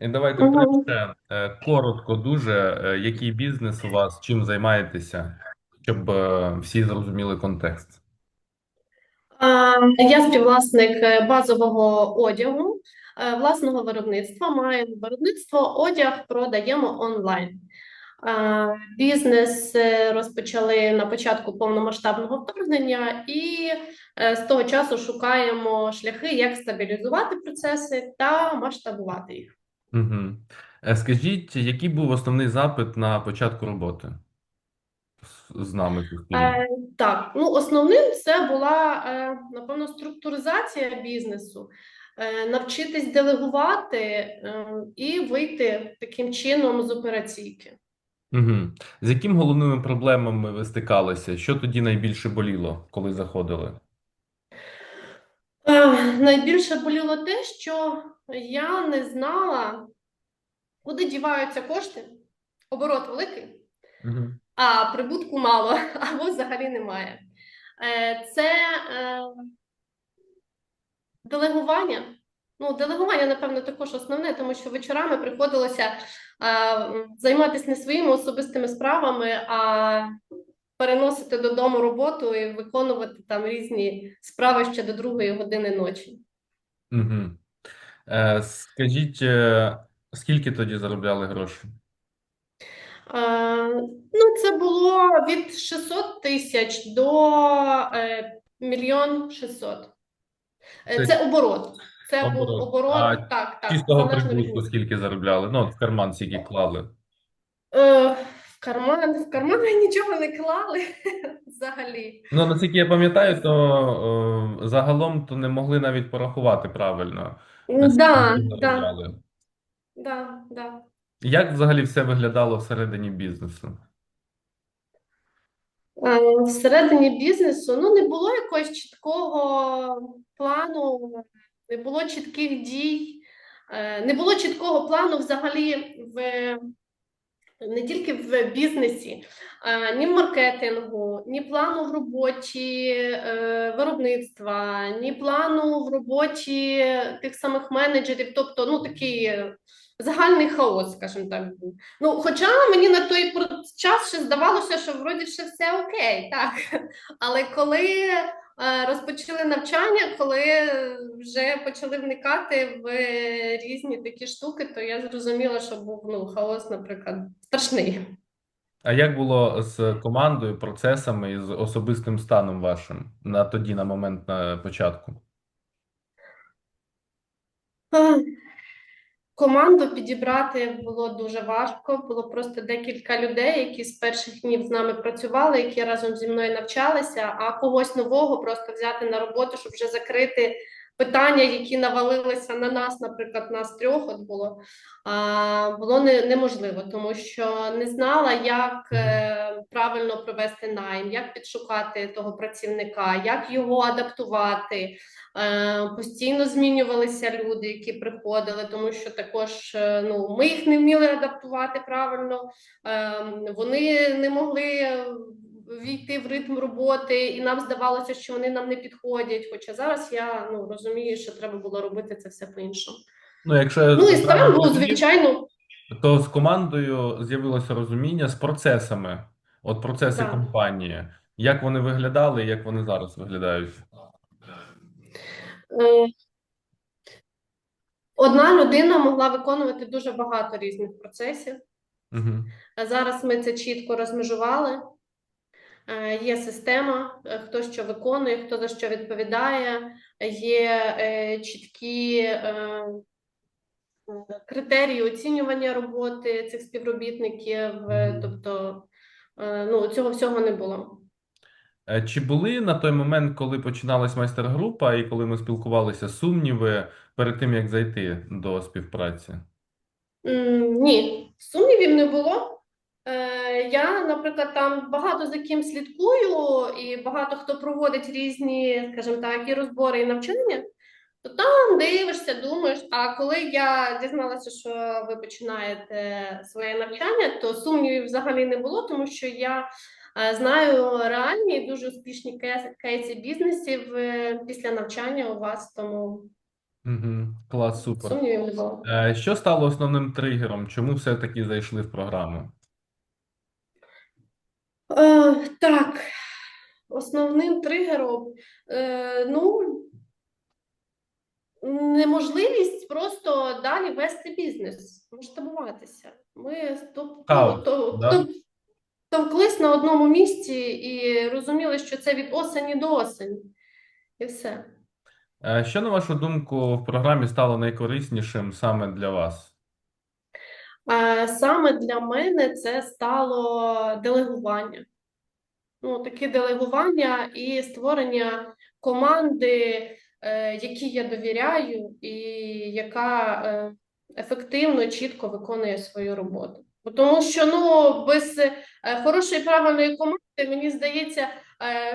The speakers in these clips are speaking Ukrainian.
І давайте Мгм. перше, е, коротко, дуже, е, який бізнес у вас, чим займаєтеся, щоб е, всі зрозуміли контекст. Я співвласник е, базового одягу, власного виробництва. Маємо виробництво, одяг продаємо онлайн. Бізнес розпочали на початку повномасштабного вторгнення, і з того часу шукаємо шляхи, як стабілізувати процеси та масштабувати їх. Угу. Скажіть, який був основний запит на початку роботи з з нами, Е, так, ну основним це була е, напевно структуризація бізнесу, е, навчитись делегувати е, і вийти таким чином з операційки. Угу. З якими головними проблемами ви стикалися? Що тоді найбільше боліло, коли заходили? Е, найбільше боліло те, що я не знала, куди діваються кошти, оборот великий, Угу. а прибутку мало або взагалі немає. Е, це е, Делегування. Ну, делегування, напевно, також основне, тому що вечорами приходилося а, займатися не своїми особистими справами, а переносити додому роботу і виконувати там різні справи ще до другої години ночі. Угу. Е, скажіть, е, скільки тоді заробляли гроші? А, ну, це було від 600 тисяч до е, мільйон 600. Е, Це Це оборот. Це був оборот. А так, так, чистого прибутку скільки заробляли? Ну, от в карман скільки клали. Е, карман, в карман нічого не клали взагалі. Ну, наскільки я пам'ятаю, то е, загалом то не могли навіть порахувати правильно, е, Да, да, да, да. Як взагалі все виглядало всередині бізнесу? Е, Всередині бізнесу ну не було якогось чіткого плану, не було чітких дій, е, не було чіткого плану взагалі в не тільки в бізнесі, ні в маркетингу, ні плану в роботі е, виробництва, ні плану в роботі тих самих менеджерів, тобто ну такий е, загальний хаос, скажімо так. Ну, хоча мені на той час ще здавалося, що вроді ще все окей, так. Але коли е, розпочали навчання, коли вже почали вникати в різні такі штуки, то я зрозуміла, що був ну, хаос, наприклад, страшний. А як було з командою, процесами і з особистим станом вашим на тоді, на момент на початку? Команду підібрати було дуже важко. Було просто декілька людей, які з перших днів з нами працювали, які разом зі мною навчалися, а когось нового просто взяти на роботу, щоб вже закрити питання, які навалилися на нас, наприклад, нас трьох от було, а, було не, неможливо, тому що не знала, як е, правильно провести найм, як підшукати того працівника, як його адаптувати. Е, Постійно змінювалися люди, які приходили, тому що також е, ну, ми їх не вміли адаптувати правильно, е, вони не могли війти в ритм роботи, і нам здавалося, що вони нам не підходять. Хоча зараз я ну, розумію, що треба було робити це все по-іншому. Ну, якщо Ну і стан був, звичайно, то з командою з'явилося розуміння з процесами, от процеси да. компанії, як вони виглядали і як вони зараз виглядають. Е, Одна людина могла виконувати дуже багато різних процесів. Угу. А зараз ми це чітко розмежували. Е, Є система, е, хто що виконує, хто за що відповідає, є е, чіткі критерії оцінювання роботи цих співробітників, тобто ну, цього всього не було. Чи були на той момент, коли починалась майстер-група і коли ми спілкувалися, сумніви перед тим, як зайти до співпраці? Ні, сумнівів не було. Я, наприклад, там багато за ким слідкую, і багато хто проводить різні, скажімо так, і розбори, і навчання, то там дивишся, думаєш. А коли я дізналася, що ви починаєте своє навчання, то сумнівів взагалі не було, тому що я е, знаю реальні і дуже успішні кейси бізнесів е, після навчання у вас, тому Угу. Клас, супер. Сумнівів не було. Е, Що стало основним тригером? Чому все-таки зайшли в програму? Е, так, основним тригером, е, ну, неможливість просто далі вести бізнес, масштабуватися. Ми то, Хаос, то, да? то, товклись на одному місці і розуміли, що це від осені до осені. І все. Е, Що, на вашу думку, в програмі стало найкориснішим саме для вас? Саме для мене це стало делегування. Ну, таке делегування і створення команди, е, якій я довіряю, і яка е, ефективно, чітко виконує свою роботу. Тому що ну, без е, хорошої правильної команди, мені здається,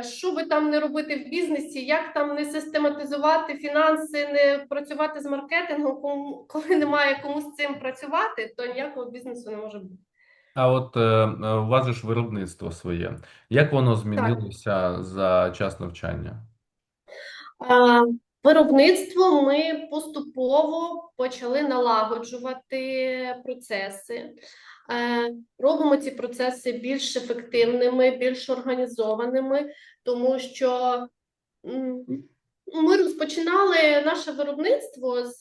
що би там не робити в бізнесі, як там не систематизувати фінанси, не працювати з маркетингом, коли немає кому з цим працювати, то ніякого бізнесу не може бути. А от е, е, у вас ж виробництво своє. Як воно змінилося за час навчання? А, Виробництво ми поступово почали налагоджувати процеси. Е, Робимо ці процеси більш ефективними, більш організованими, тому що ми розпочинали наше виробництво з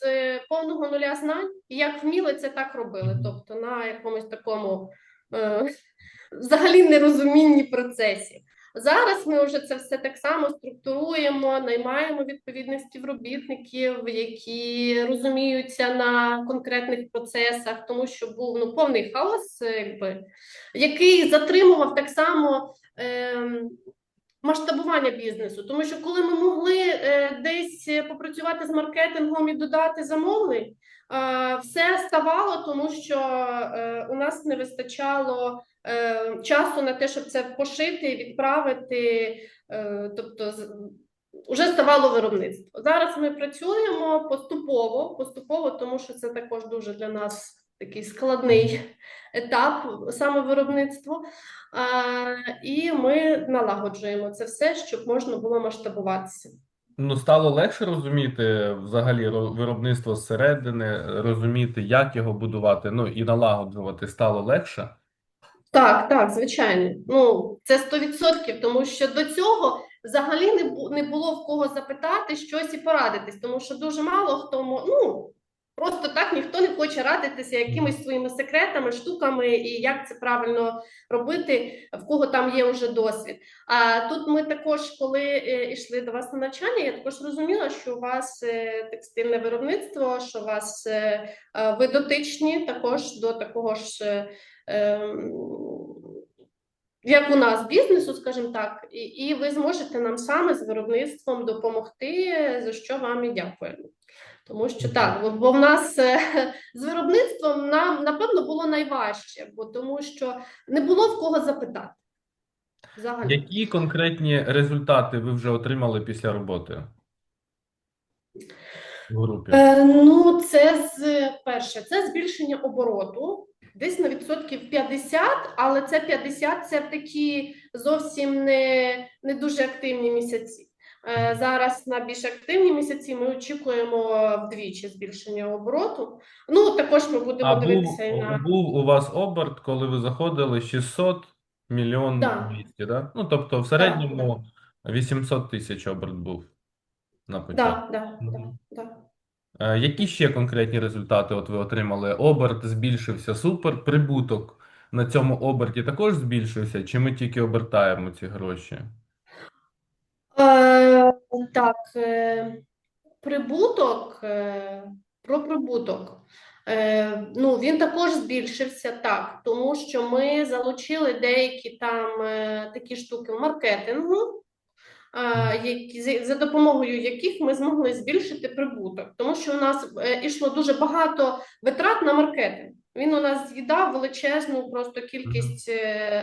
повного нуля знань, і як вміли, це так робили. Тобто на якомусь такому е, взагалі нерозумінні процесів. Зараз ми вже це все так само структуруємо, наймаємо відповідних співробітників, які розуміються на конкретних процесах, тому що був ну, повний хаос, е, якби, який затримував так само ем, масштабування бізнесу. Тому що коли ми могли е, десь попрацювати з маркетингом і додати замовлень, е, все ставало, тому що е, у нас не вистачало е, часу на те, щоб це пошити, відправити. Е, тобто, вже ставало виробництво. Зараз ми працюємо поступово, поступово, тому що це також дуже для нас такий складний етап, саме виробництво. І ми налагоджуємо це все, щоб можна було масштабуватися. Ну, стало легше розуміти взагалі виробництво зсередини, розуміти, як його будувати, ну і налагоджувати стало легше. Так, так, звичайно. Ну, це 100%, тому що до цього взагалі не, не було в кого запитати щось і порадитись, тому що дуже мало хто ну, просто так ніхто не хоче радитися якимись своїми секретами, штуками і як це правильно робити, в кого там є вже досвід. А тут ми також, коли е, йшли до вас на навчання, я також розуміла, що у вас е, текстильне виробництво, що у вас е, ви дотичні також до такого ж. ем, як у нас бізнесу, скажімо так, і, і ви зможете нам саме з виробництвом допомогти, за що вам і дякуємо. Тому що так, бо- в нас е, з виробництвом нам напевно було найважче, бо тому що не було в кого запитати. Взагалі. Які конкретні результати ви вже отримали після роботи в групі? Е, ну, це з перше, це збільшення обороту. Десь на відсотків 50, але це 50 це такі зовсім не, не дуже активні місяці. Е, Зараз на більш активні місяці ми очікуємо вдвічі збільшення обороту. Ну, також ми будемо А був, дивитися і на був у вас оберт, коли ви заходили 600 мільйон Да. 200, да? Ну, тобто в середньому 800 тисяч оберт був на початку. да, да, да, да. Е, Які ще конкретні результати от ви отримали? Оберт збільшився, супер. Прибуток на цьому оберті також збільшився, чи ми тільки обертаємо ці гроші? Так, е, прибуток, е, про прибуток. Е, ну, він також збільшився так, тому що ми залучили деякі там такі штуки маркетингу, які, за- допомогою яких ми змогли збільшити прибуток, тому що у нас ішло дуже багато витрат на маркетинг. Він у нас з'їдав величезну просто кількість е,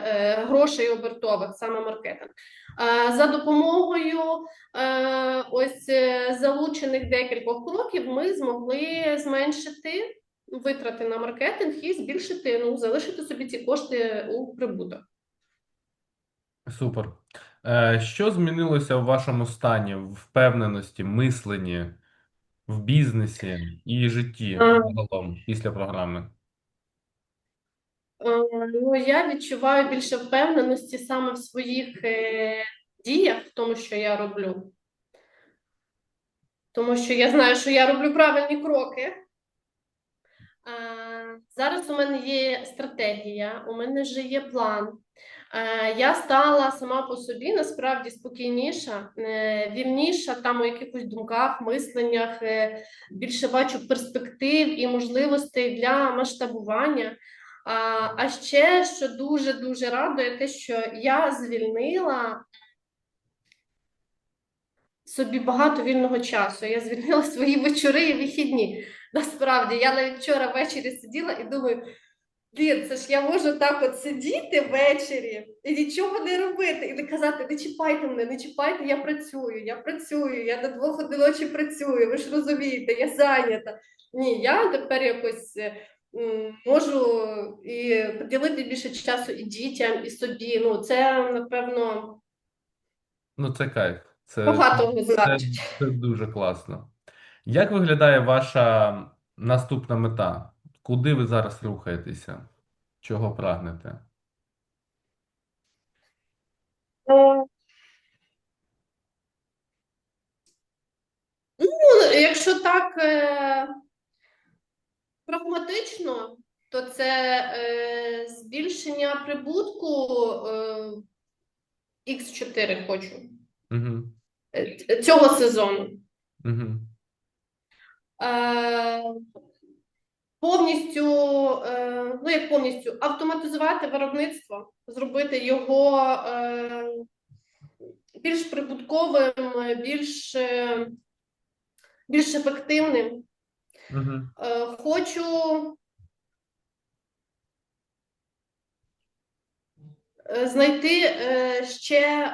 е, грошей обертових, саме маркетинг. Е, За допомогою е, ось залучених декількох кроків ми змогли зменшити витрати на маркетинг і збільшити, ну, залишити собі ці кошти у прибуток. Супер. Е, Що змінилося в вашому стані, в впевненості, мисленні? в бізнесі і житті загалом після програми? Е, Ну, я відчуваю більше впевненості саме в своїх е, діях, в тому, що я роблю. Тому що я знаю, що я роблю правильні кроки. Е, Зараз у мене є стратегія, у мене вже є план. Я стала сама по собі насправді спокійніша, вільніша там у якихось думках, мисленнях, більше бачу перспектив і можливостей для масштабування. А, ще, що дуже-дуже радує, те, що я звільнила собі багато вільного часу. Я звільнила свої вечори і вихідні. Насправді, я навіть вчора ввечері сиділа і думаю, блін, це ж я можу так от сидіти ввечері і нічого не робити, і не казати, не чіпайте мене, не чіпайте, я працюю, я працюю, я до двох одиночі працюю, ви ж розумієте, я зайнята. Ні, я тепер якось е, можу і приділити більше часу і дітям, і собі. Ну, це, напевно, Ну, це кайф. Це, багато це, це дуже класно. Як виглядає ваша наступна мета? Куди ви зараз рухаєтеся? Чого прагнете? Е, Ну, якщо так е, прагматично, то це е, збільшення прибутку е, X4 хочу Угу. цього сезону. Угу. Е, повністю, е, ну як повністю, автоматизувати виробництво, зробити його е, більш прибутковим, більш, більш ефективним. Угу. Хочу е, знайти е, ще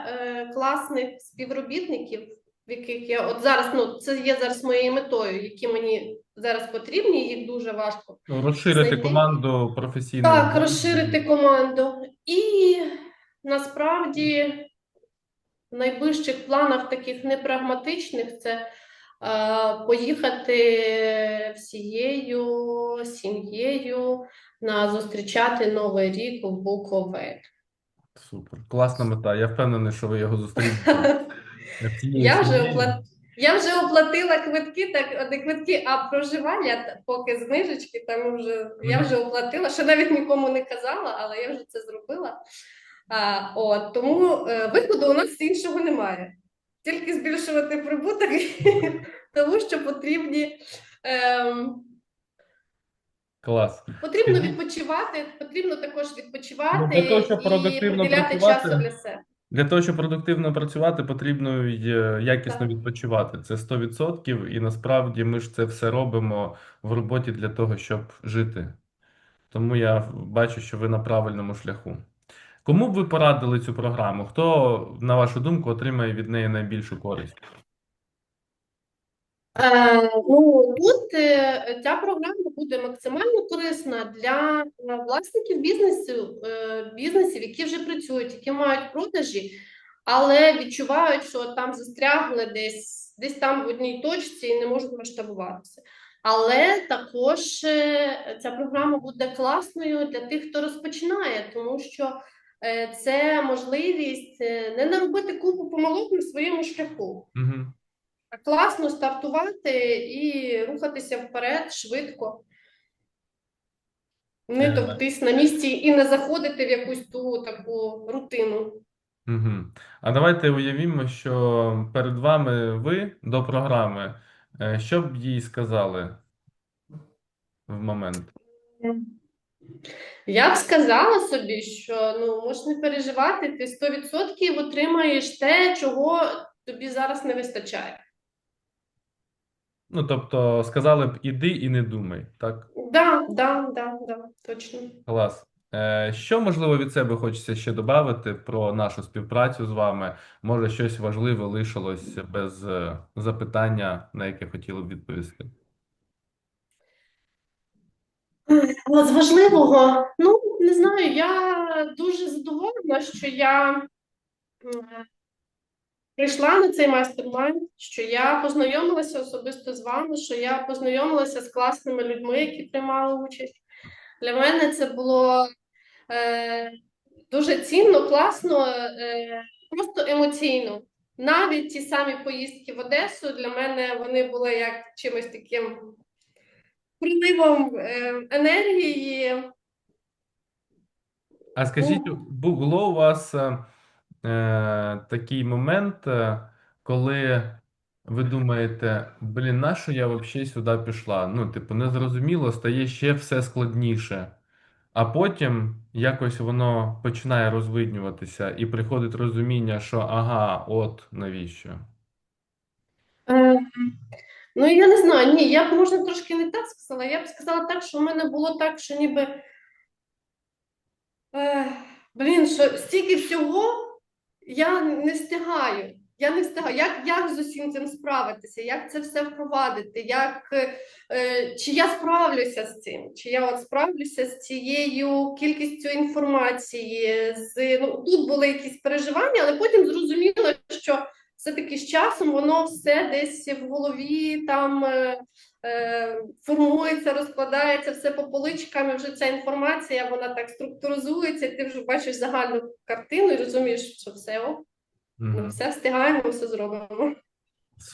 класних співробітників, в яких я от зараз, ну це є зараз моєю метою, які мені зараз потрібні, їх дуже важко. Розширити Знайти. команду професійного Так, розширити команду. І насправді в найближчих планах таких непрагматичних це поїхати всією сім'єю на зустрічати Новий рік в Буковель. Супер. Класна мета. Я впевнений, що ви його зустрінете. Я вже сім'єю. Я вже оплатила квитки, так не квитки, а проживання поки знижечки. Там вже я вже оплатила, що навіть нікому не казала, але я вже це зробила. А, от, тому е, виходу у нас іншого немає. Тільки збільшувати прибуток, тому що потрібні. Ем, Клас. Потрібно відпочивати, потрібно також Ну, відпочивати для того, щоб і продуктивно приділяти працювати, часу для себе. Для того, щоб продуктивно працювати, потрібно е, якісно Так. відпочивати. Це 100%, і насправді ми ж це все робимо в роботі для того, щоб жити. Тому я бачу, що ви на правильному шляху. Кому б ви порадили цю програму? Хто, на вашу думку, отримає від неї найбільшу користь? Е, ну, тут е, ця програма буде максимально корисна для е, власників бізнесу, бізнесів, які вже працюють, які мають продажі, але відчувають, що там застрягли десь, десь там в одній точці і не можуть масштабуватися. Але також ця програма буде класною для тих, хто розпочинає, тому що це можливість е, не наробити купу помилок на своєму шляху. Угу. Класно стартувати і рухатися вперед швидко. Не Е. товктись на місці і не заходити в якусь ту таку рутину. Угу. А давайте уявімо, що перед вами ви до програми. Е, Що б їй сказали в момент? Я б сказала собі, що ну можеш не переживати, ти 100% отримаєш те, чого тобі зараз не вистачає. Ну, тобто, сказали б, іди і не думай, так? Да, да, да, да, точно. Клас. Е, Що, можливо, від себе хочеться ще додати про нашу співпрацю з вами? Може, щось важливе лишилось без е, запитання, на яке хотіли б відповісти? З важливого, ну не знаю, я дуже задоволена, що я прийшла на цей майстер-майнд, що я познайомилася особисто з вами, що я познайомилася з класними людьми, які приймали участь. Для мене це було е, дуже цінно, класно, е, просто емоційно. Навіть ті самі поїздки в Одесу для мене вони були як чимось таким приливом е, енергії. А скажіть, було у вас е, е, такий момент, е, коли ви думаєте, блін, на що я взагалі сюди пішла? Ну, типу, незрозуміло, стає ще все складніше. А потім якось воно починає розвиднюватися і приходить розуміння, що ага, от навіщо. Ну, я не знаю, ні, я б можна трошки не так сказала. Я б сказала так, що в мене було так, що ніби. Е, блін, що стільки всього я не встигаю. Я не встигаю. Як, як з усім цим справитися? Як це все впровадити? Як, е, чи я справлюся з цим? Чи я от справлюся з цією кількістю інформації? З, ну, тут були якісь переживання, але потім зрозуміло, що все-таки з часом воно все десь в голові там е, е, формується, розкладається все по поличкам, і вже ця інформація вона так структуризується, і ти вже бачиш загальну картину і розумієш, що все, о, ми Мгм. все встигаємо, все зробимо.